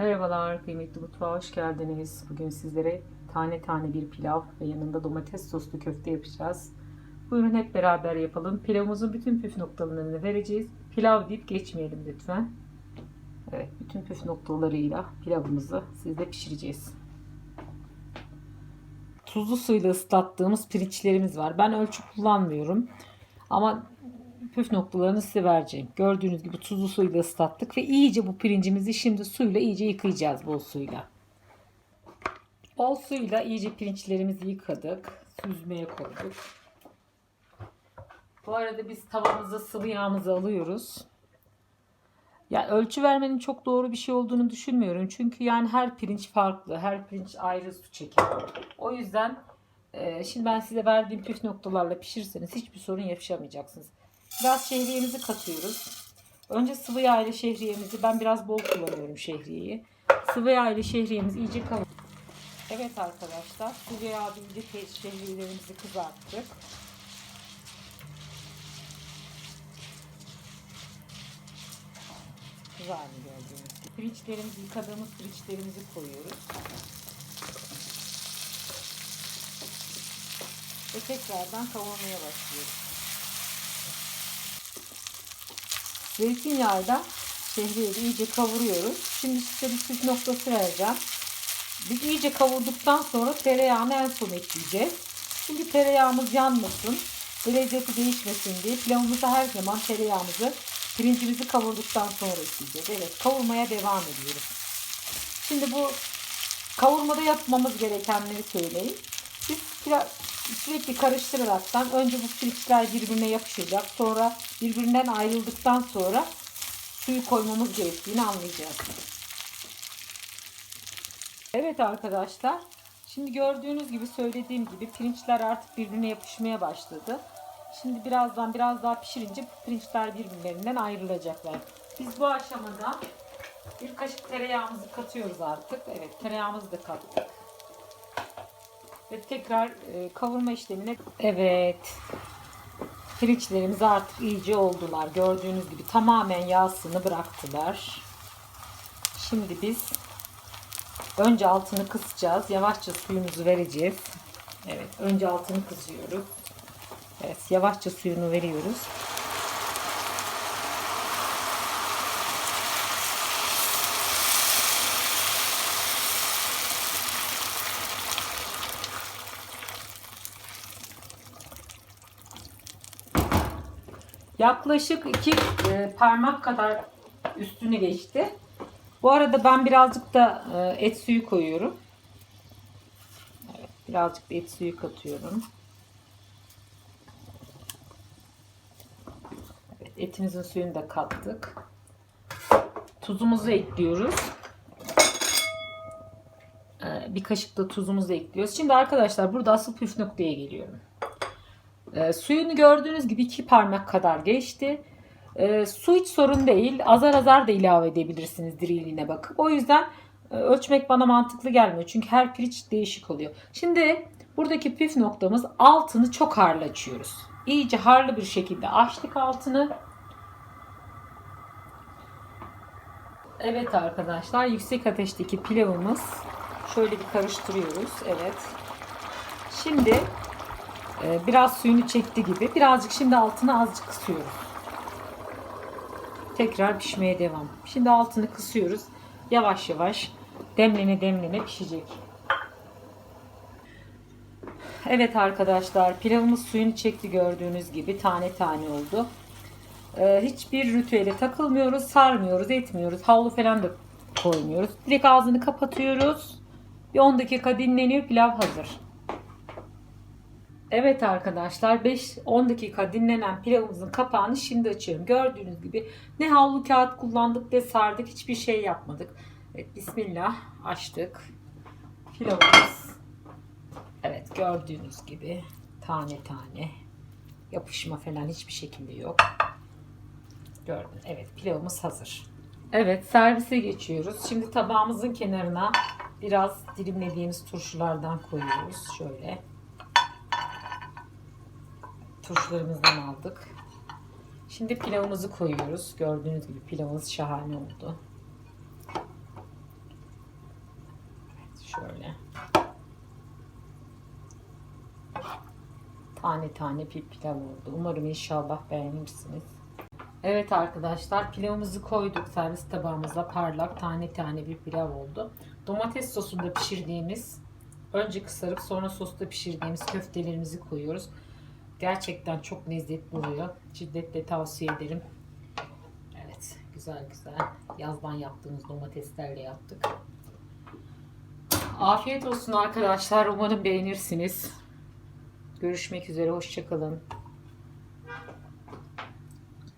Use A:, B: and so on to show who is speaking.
A: Merhabalar kıymetli mutfağa hoş geldiniz. Bugün sizlere tane tane bir pilav ve yanında domates soslu köfte yapacağız. Buyurun hep beraber yapalım. Pilavımızın bütün püf noktalarını vereceğiz. Pilav deyip geçmeyelim lütfen. Evet, bütün püf noktalarıyla pilavımızı sizde pişireceğiz. Tuzlu suyla ıslattığımız pirinçlerimiz var. Ben ölçü kullanmıyorum. Ama püf noktalarını size vereceğim. Gördüğünüz gibi tuzlu suyla ıslattık ve iyice bu pirincimizi şimdi suyla iyice yıkayacağız bol suyla. Bol suyla iyice pirinçlerimizi yıkadık. Süzmeye koyduk. Bu arada biz tavamıza sıvı yağımızı alıyoruz. Ya ölçü vermenin çok doğru bir şey olduğunu düşünmüyorum. Çünkü yani her pirinç farklı. Her pirinç ayrı su çeker. O yüzden şimdi ben size verdiğim püf noktalarla pişirseniz hiçbir sorun yaşamayacaksınız. Biraz şehriyemizi katıyoruz. Önce sıvı yağ ile şehriyemizi ben biraz bol kullanıyorum şehriyeyi. Sıvı yağ ile şehriyemizi iyice kavur. Evet arkadaşlar sıvı yağ iyice şehriyelerimizi kızarttık. Kızardı gördüğünüz gibi. Pirinçlerimizi yıkadığımız pirinçlerimizi koyuyoruz. Ve tekrardan kavurmaya başlıyoruz. Zeytinyağıyla şehriyeyi iyice kavuruyoruz. Şimdi size bir püf noktası vereceğim. Biz iyice kavurduktan sonra tereyağını en son ekleyeceğiz. Çünkü tereyağımız yanmasın ve lezzeti değişmesin diye pilavımıza her zaman tereyağımızı pirincimizi kavurduktan sonra ekleyeceğiz. Evet kavurmaya devam ediyoruz. Şimdi bu kavurmada yapmamız gerekenleri söyleyeyim. Biz pilav, sürekli karıştıraraktan önce bu pirinçler birbirine yapışacak. Sonra birbirinden ayrıldıktan sonra suyu koymamız gerektiğini anlayacağız. Evet arkadaşlar. Şimdi gördüğünüz gibi söylediğim gibi pirinçler artık birbirine yapışmaya başladı. Şimdi birazdan biraz daha pişirince pirinçler birbirlerinden ayrılacaklar. Biz bu aşamada bir kaşık tereyağımızı katıyoruz artık. Evet tereyağımızı da kattık. Ve tekrar e, kavurma işlemine evet pirinçlerimiz artık iyice oldular. Gördüğünüz gibi tamamen yağsını bıraktılar. Şimdi biz önce altını kısacağız. Yavaşça suyumuzu vereceğiz. Evet önce altını kısıyoruz. Evet yavaşça suyunu veriyoruz. Yaklaşık iki e, parmak kadar üstünü geçti. Bu arada ben birazcık da e, et suyu koyuyorum. Evet, birazcık da et suyu katıyorum. Evet, etimizin suyunu da kattık. Tuzumuzu ekliyoruz. E, bir kaşık da tuzumuzu ekliyoruz. Şimdi arkadaşlar burada asıl püf noktaya geliyorum. E, suyunu gördüğünüz gibi iki parmak kadar geçti. E, su hiç sorun değil. Azar azar da ilave edebilirsiniz diriliğine bakıp. O yüzden e, ölçmek bana mantıklı gelmiyor. Çünkü her pirinç değişik oluyor. Şimdi buradaki püf noktamız altını çok harlı açıyoruz. İyice harlı bir şekilde açtık altını. Evet arkadaşlar yüksek ateşteki pilavımız şöyle bir karıştırıyoruz. Evet. Şimdi ee, biraz suyunu çekti gibi. Birazcık şimdi altını azıcık kısıyoruz. Tekrar pişmeye devam. Şimdi altını kısıyoruz. Yavaş yavaş demlene demlene pişecek. Evet arkadaşlar pilavımız suyunu çekti gördüğünüz gibi tane tane oldu. Ee, hiçbir ritüele takılmıyoruz, sarmıyoruz, etmiyoruz. Havlu falan da koymuyoruz. Direkt ağzını kapatıyoruz. Bir 10 dakika dinleniyor pilav hazır. Evet arkadaşlar 5-10 dakika dinlenen pilavımızın kapağını şimdi açıyorum. Gördüğünüz gibi ne havlu kağıt kullandık ne sardık hiçbir şey yapmadık. Evet bismillah açtık. Pilavımız evet gördüğünüz gibi tane tane yapışma falan hiçbir şekilde yok. Gördün evet pilavımız hazır. Evet servise geçiyoruz. Şimdi tabağımızın kenarına biraz dilimlediğimiz turşulardan koyuyoruz. Şöyle turşularımızdan aldık. Şimdi pilavımızı koyuyoruz. Gördüğünüz gibi pilavımız şahane oldu. Şöyle. Tane tane bir pilav oldu. Umarım inşallah beğenirsiniz. Evet arkadaşlar pilavımızı koyduk servis tabağımıza parlak tane tane bir pilav oldu. Domates sosunda pişirdiğimiz önce kısarıp sonra sosta pişirdiğimiz köftelerimizi koyuyoruz. Gerçekten çok lezzetli oluyor. Şiddetle tavsiye ederim. Evet güzel güzel yazdan yaptığımız domateslerle yaptık. Afiyet olsun arkadaşlar. Umarım beğenirsiniz. Görüşmek üzere. Hoşçakalın.